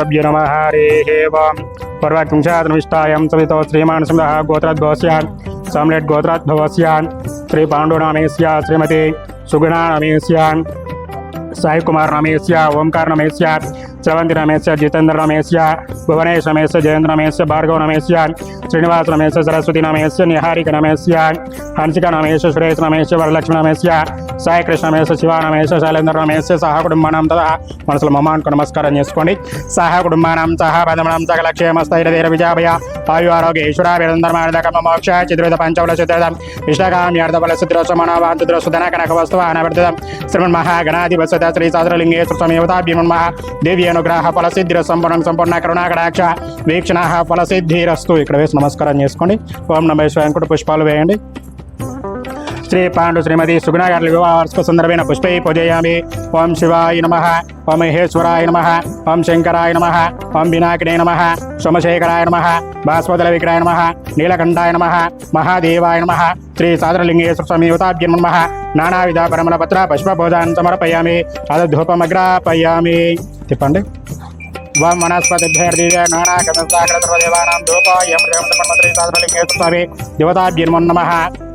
तभ्य नम हरेव पर्वकिंशातनुष्ठायं सवितो श्रीमान् सिंहः गोत्राद्भवस्यान् सम्रेट् సుగుణ సుగుణానమేస్యాన్ సాయి కుమార్ రమేశ్య ఓంకార్ రమేశ్య శ్రవంతి రమేశ్య జితేంద్ర రమేశ్య భువనేష్ రమేశ్య జయేంద్ర రమేశ్య భార్గవ రమేశ్య శ్రీనివాస్ రమేశ్య సరస్వతి రమేశ్య నిహారిక రమేశ్య హన్సిక రమేశ్య సురేష్ రమేశ్య వరలక్ష్మి రమేశ్య సాయి కృష్ణ రమేశ్య శివ శైలేంద్ర కుటుంబానం తదా. మనసులో మమ్మానికి నమస్కారం చేసుకోండి. సహ కుటుంబానం సహ పదమనం సకల క్షేమ స్థైర్య విజాభయ ఆయు ఆరోగ్య ఈశ్వర వీరందరమానదకమ మోక్ష చిద్రుత పంచవల చిత్రదం ఇష్టకామ్యార్థఫల సిద్రోసమన సుధన కనక వస్తు అనవర్తదం శ్రీమన్ మహాగణాధిపత శ్రీ సాదరలింగే మహా దేవి అనుగ్రహ ఫలసిద్ధిర సంపూర్ణ సంపూర్ణ కరుణాకటాక్ష వీక్షణ ఫలసిద్ధిరస్తు. ఇక్కడ వేసి నమస్కారం చేసుకోండి. ఓం నమేశ్వరం కూడా పుష్పాలు వేయండి. శ్రీ పాండు శ్రీమతి సుగుణాగారి వివాహ సందర్భమైన పుష్పై పూజయామి ఓం శివాయ నమ ఓం మహేశ్వరాయ నమ ఓం శంకరాయ నమ ఓం వినాయకుడే నమ సోమశేఖరాయ నమ భాస్వదల విక్రాయ నమ నీలకంఠాయ నమ మహాదేవాయ నమ శ్రీ సాదరలింగేశ్వర స్వామి యువతాభ్యం నమ నానావిధ పరమల పత్ర పుష్పబోధాన్ని సమర్పయామి అధూపమగ్రాపయామి తిప్పండి వం వనస్పతిభ్యర్దివ్య నానాకృతదేవానాం ధూపాయం శ్రీ సాదరలింగేశ్వర దేవతాభ్యర్మం నమ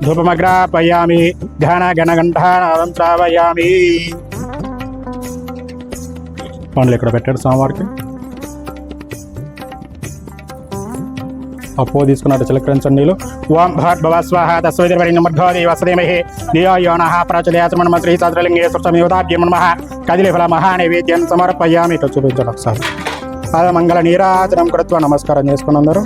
ధూపమగ్రాపయామి ఘన గణగంఠానాదం శ్రావయామి పండ్లు ఇక్కడ పెట్టాడు స్వామివారికి అప్పో తీసుకున్నాడు చిలకరించండి నీళ్ళు ఓం భట్ స్వాహ తస్వైర్వరిణ్యం మధ్యోది వసదేమహే దియో యోనః ప్రాచుర్యాచమణ శ్రీ సాదరలింగేశ్వర స్వామి యోధాభ్యం కదిలి ఫల మహానైవేద్యం సమర్పయామి ఇట్లా ఒకసారి మంగళ నీరాజనం కృత్వ నమస్కారం చేసుకుని అందరూ.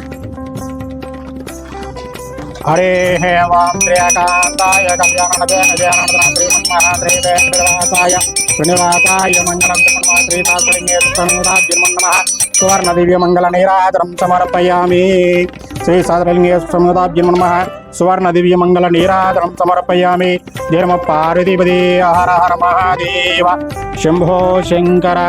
హరే హే వాం శ్రేయకాంతాయ కళ్యాణాయ శ్రీనివాసాయ మంగళం శ్రీ సువర్ణ దివ్య మంగళ నీరాజనం సమర్పయామి. శ్రీ సాదరలింగేశ్వరం నమ సువర్ణ దివ్య మంగళ నీరాజనం సమర్పయామి జన్మ పార్వతీపదే హర హర మహాదేవ శంభో శంకర